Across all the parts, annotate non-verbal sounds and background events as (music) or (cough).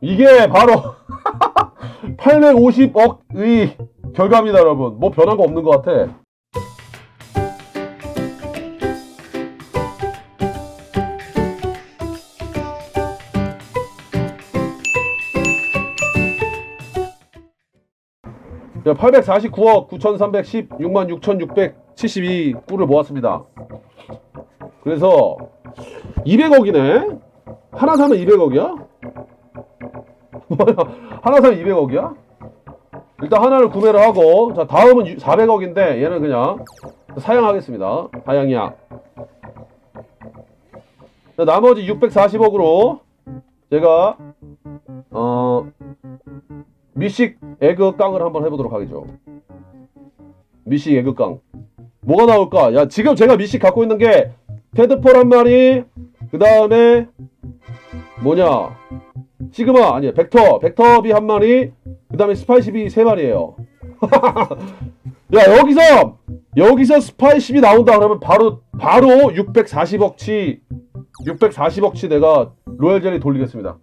이게 바로 (laughs) 850억의 결과입니다, 여러분. 뭐 변한 거 없는 것 같아. 자, 849억 9,316만 6,672 꿀을 모았습니다. 그래서 200억이네. 하나 사면 200억이야? 하나 사면 200억이야? 일단 하나를 구매를 하고 자 다음은 400억인데 얘는 그냥 사양하겠습니다. 사양이야. 자, 나머지 640억으로 제가 어 미식 에그 깡을 한번 해보도록 하겠죠. 미식 에그 깡. 뭐가 나올까? 야 지금 제가 미식 갖고 있는 게 테드폴 한 마리, 그 다음에 뭐냐 시그마 아니 벡터 벡터비 한 마리, 그 다음에 스파이시비 세 마리예요. (laughs) 야 여기서 여기서 스파이시비 나온다 그러면 바로 바로 640억치 640억치 내가 로얄 젤리 돌리겠습니다.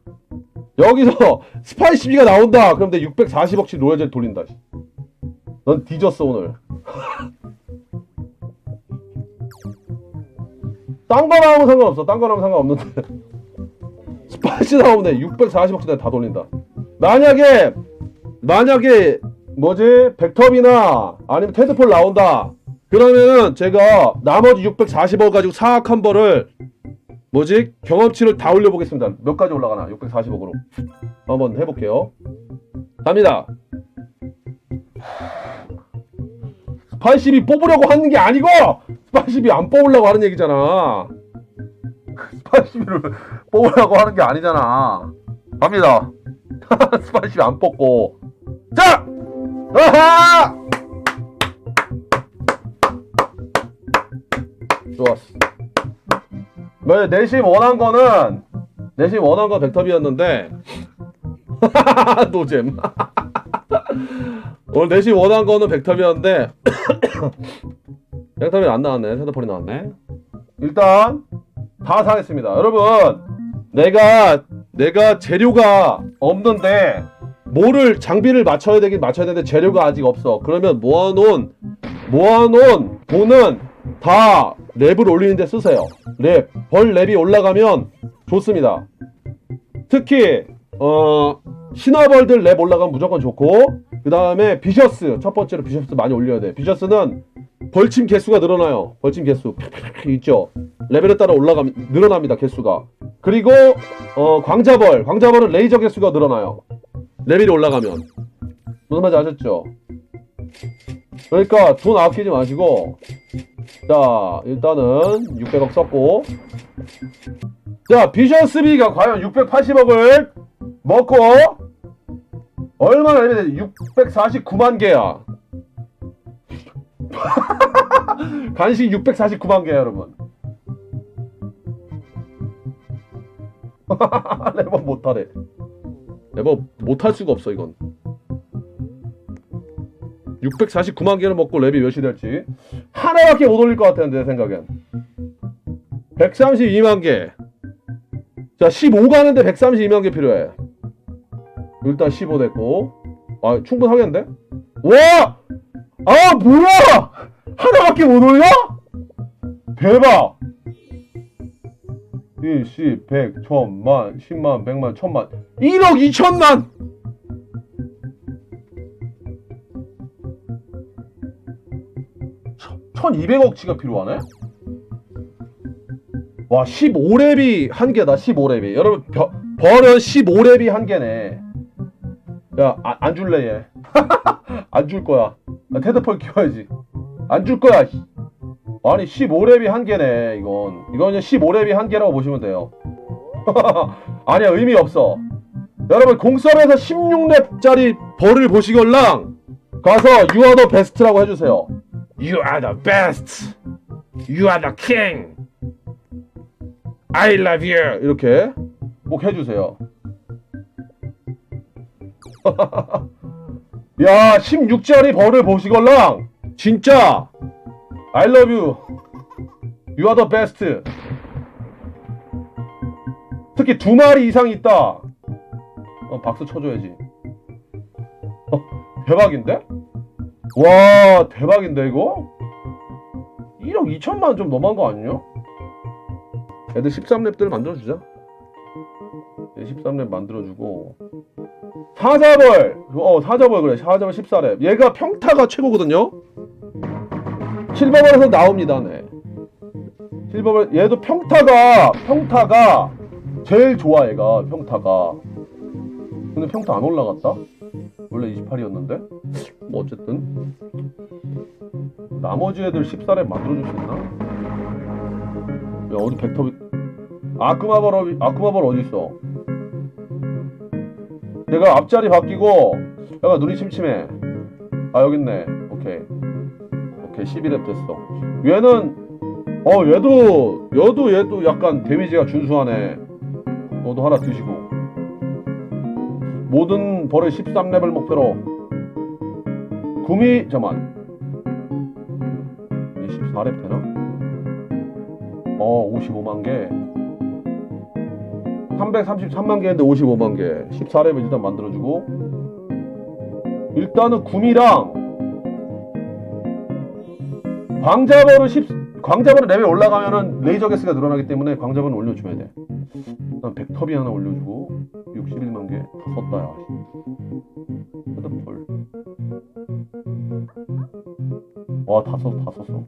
여기서 (laughs) 스파이시비가 나온다 그럼 내 640억치 로얄 젤리 돌린다. 씨. 넌 뒤졌어 오늘. (laughs) 딴 거 나오면 상관없어. 딴 거 나오면 상관없는데. 내 640억치 내가 다 돌린다. 만약에 만약에 뭐지 벡터비나 아니면 테드폴 나온다. 그러면은 제가 나머지 640억 가지고 사악 한 벌을 뭐지 경험치를 다 올려보겠습니다. 몇 가지 올라가나 640억으로 한번 해볼게요. 갑니다. 스파이시비 뽑으려고 하는 게 아니고 스파이시비 안 뽑으려고 하는 얘기잖아. (laughs) 스파이시비를 뽑으려고 하는 게 아니잖아. 갑니다. (laughs) 스파이시비 안 뽑고 자! 아하! 좋았어. 뭐 내심 원한 거는 내심 원한 건 벡터비였는데 노잼. 오늘 내심 원한 거는 벡터비였는데 벡터비 (coughs) 안 나왔네. 헤드폰이 나왔네. 일단 다 사겠습니다. 여러분, 내가 내가 재료가 없는데 뭐를 장비를 맞춰야 되긴 맞춰야 되는데 재료가 아직 없어. 그러면 모아놓은 모아놓은 돈은 다 랩을 올리는데 쓰세요. 랩, 벌 랩이 올라가면 좋습니다. 특히 어 신화벌들 랩 올라가면 무조건 좋고 그 다음에 비셔스 첫 번째로 비셔스 많이 올려야 돼. 비셔스는 벌침 개수가 늘어나요. 벌침 개수 (laughs) 있죠. 레벨에 따라 올라가면 늘어납니다. 개수가. 그리고 어 광자벌, 광자벌은 레이저 개수가 늘어나요. 레벨이 올라가면 무슨 말인지 아셨죠? 그러니까 돈 아끼지 마시고 자 일단은 600억 썼고 자 비셔스비가 과연 680억을 먹고 얼마나 레벨이 649만 개야 (laughs) 간식 649만 개야 여러분 (laughs) 레버 못하래 레버 못할 수가 없어 이건 649만 개를 먹고 랩이 몇이 될지 하나밖에 못 올릴 것 같았는데 내 생각엔 132만 개. 자, 15 가는데 132만 개 필요해. 일단 15 됐고. 아, 충분하겠는데? 와! 아, 뭐야! 하나밖에 못 올려? 대박! 1, 10, 100, 1000만, 10만, 100만, 1000만. 1억 2천만! 천- 1200억치가 필요하네? 와 15랩이 한 개다 15랩이 여러분 벼, 벌은 15랩이 한 개네 야안 안 줄래 얘 (laughs) 안 줄 거야 나 테드폴 키워야지. 안 줄 거야 씨. 아니 15랩이 한 개네 이건. 이건 그냥 15랩이 한 개라고 보시면 돼요. (laughs) 아니야 의미 없어. 여러분 공섭에서 16랩짜리 벌을 보시걸랑 가서 You are the best라고 해주세요. You are the best. You are the king. I love you. 이렇게 꼭 해주세요. (laughs) 야 16짜리 벌을 보시걸랑 진짜 I love you You are the best 특히 두 마리 이상 있다 어, 박수 쳐줘야지. 어, 대박인데? 와, 대박인데, 이거? 1억 2천만 좀 너무한 거 아니냐? 애들 13랩들 만들어주자. 13랩 만들어주고. 사자벌! 어, 사자벌 그래. 사자벌 14랩. 얘가 평타가 최고거든요? 실버벌에서 나옵니다, 네. 실버벌, 얘도 평타가, 평타가 제일 좋아, 얘가. 평타가. 근데 평타 안 올라갔다? 원래 28이었는데? 뭐 어쨌든 나머지 애들 14렙 만들어줄 수 있나? 야 어디 벡터비 아크마벌 어디 아크마벌 어디 있어? 내가 앞자리 바뀌고 약간 눈이 침침해. 아 여기 있네. 오케이. 오케이 11렙 됐어. 얘는 어 얘도 얘도 얘도 약간 데미지가 준수하네. 너도 하나 드시고. 모든 벌의 13레벨 목표로. 구미 잠만. 이게 14렙 되나? 어 55만 개 333만 개인데 55만 개. 14렙을 일단 만들어주고. 일단은 구미랑 광자벌을 10 광자벌은 레벨 올라가면은 레이저 개스가 늘어나기 때문에 광자벌은 올려줘야 돼. 일단 백터비 하나 올려주고 61만 개. 다 썼다 야. 헤드펄 와다 썼어 다 썼어.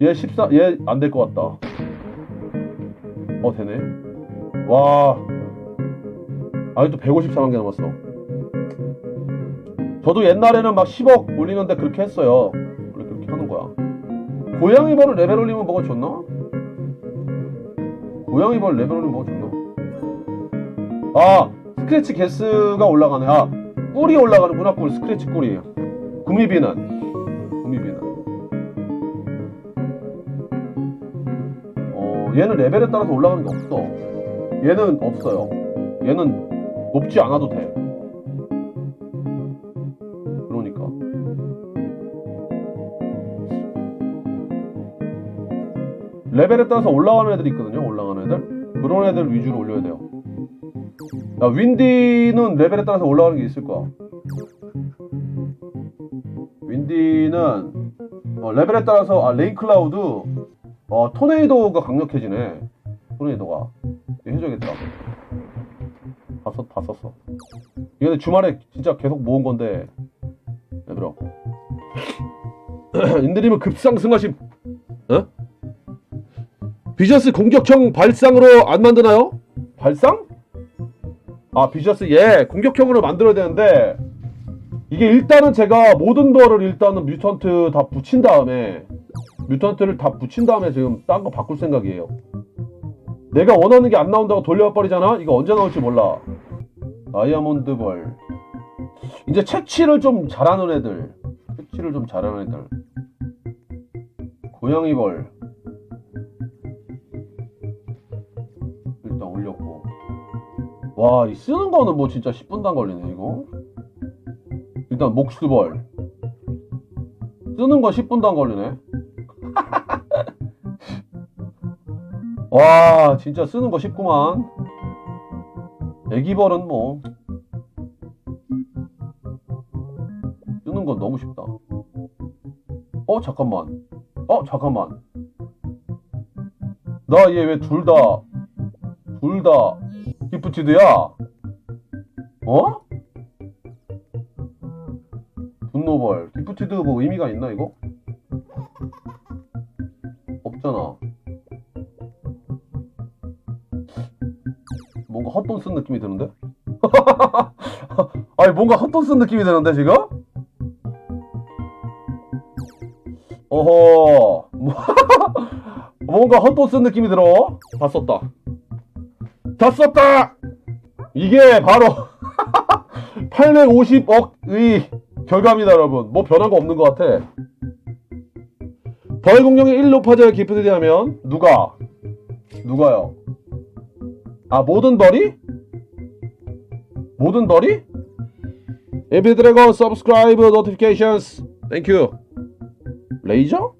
얘 14, 얘 안 될 것 같다 어 되네. 와. 아직도 154만 개 남았어. 저도 옛날에는 막 10억 올리는데 그렇게 했어요. 원래 그렇게 하는 거야. 고양이 벌을 레벨 올리면 뭐가 좋나? 고양이 벌 레벨 올리면 뭐가 좋나? 아 스크래치 개수가 올라가네. 아 꿀이 올라가는구나 꿀. 스크래치 꿀이 구미비는 얘는 레벨에 따라서 올라가는 게 없어. 얘는 없어요. 얘는 높지 않아도 돼. 그러니까. 레벨에 따라서 올라가는 애들이 있거든요 올라가는 애들. 그런 애들 위주로 올려야 돼요. 야, 윈디는 레벨에 따라서 올라가는 게 있을 거야. 윈디는 어, 레벨에 따라서 아 레인 클라우드 어 토네이도가 강력해지네. 토네이도가 해줘야겠다. 다 썼, 다 썼어. 이거 주말에 진짜 계속 모은 건데 레벨업. (clears throat) 인드림은 급상승하심. 어? 비저스 공격형 발상으로 안 만드나요? 발상? 아 비셔스 예 공격형으로 만들어야 되는데 이게 일단은 제가 모든 거를 일단은 뮤턴트 다 붙인 다음에 뮤턴트를 다 붙인 다음에 지금 딴 거 바꿀 생각이에요. 내가 원하는 게 안 나온다고 돌려버리잖아? 이거 언제 나올지 몰라. 다이아몬드 벌. 이제 채취를 좀 잘하는 애들. 채취를 좀 잘하는 애들. 고양이 벌. 일단 올렸고. 와, 이 쓰는 거는 뭐 진짜 10분도 안 걸리네, 이거. 일단 목수벌. 쓰는 거 10분도 안 걸리네. 와, 진짜 쓰는 거 쉽구만. 애기벌은 뭐. 쓰는 건 너무 쉽다. 어, 잠깐만. 어, 잠깐만. 나 얘 왜 둘 다, 둘 다, 기프티드야? 어? 분노벌 기프티드 뭐 의미가 있나 이거? 없잖아 뭔가 헛돈 쓴 느낌이 드는데? (laughs) 아니 뭔가 헛돈 쓴 느낌이 드는데 지금? 어허 뭐- (laughs) 뭔가 헛돈 쓴 느낌이 들어 다 썼다 다 썼다! 이게 바로 (laughs) 850억의 결과입니다, 여러분. 뭐거 없는 것 같아. 벌 공룡이 1 높아져야 기프트디 하면 누가? 누가요? 아, 모든 벌이? 모든 벌이? 에비 드래곤 서브스크라이브 노티피케이션스 땡큐 레이저?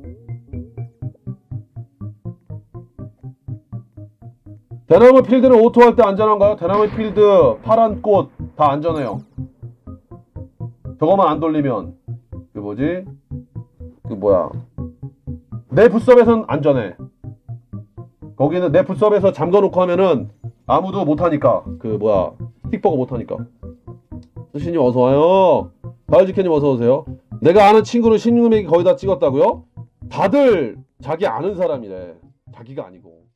대나무 필드는 오토 할 때 안전한가요? 대나무 필드 파란 꽃 다 안전해요. 저거만 안 돌리면 그 뭐지? 그 뭐야? 내 붓섭에선 안전해. 거기는 내 붓섭에서 잠궈놓고 하면은 아무도 못하니까 그 뭐야 틱버거 못하니까. 수신님 어서 와요. 가을지캐님 어서 오세요. 내가 아는 친구는 16맥이 거의 다 찍었다고요? 다들 자기 아는 사람이래. 자기가 아니고.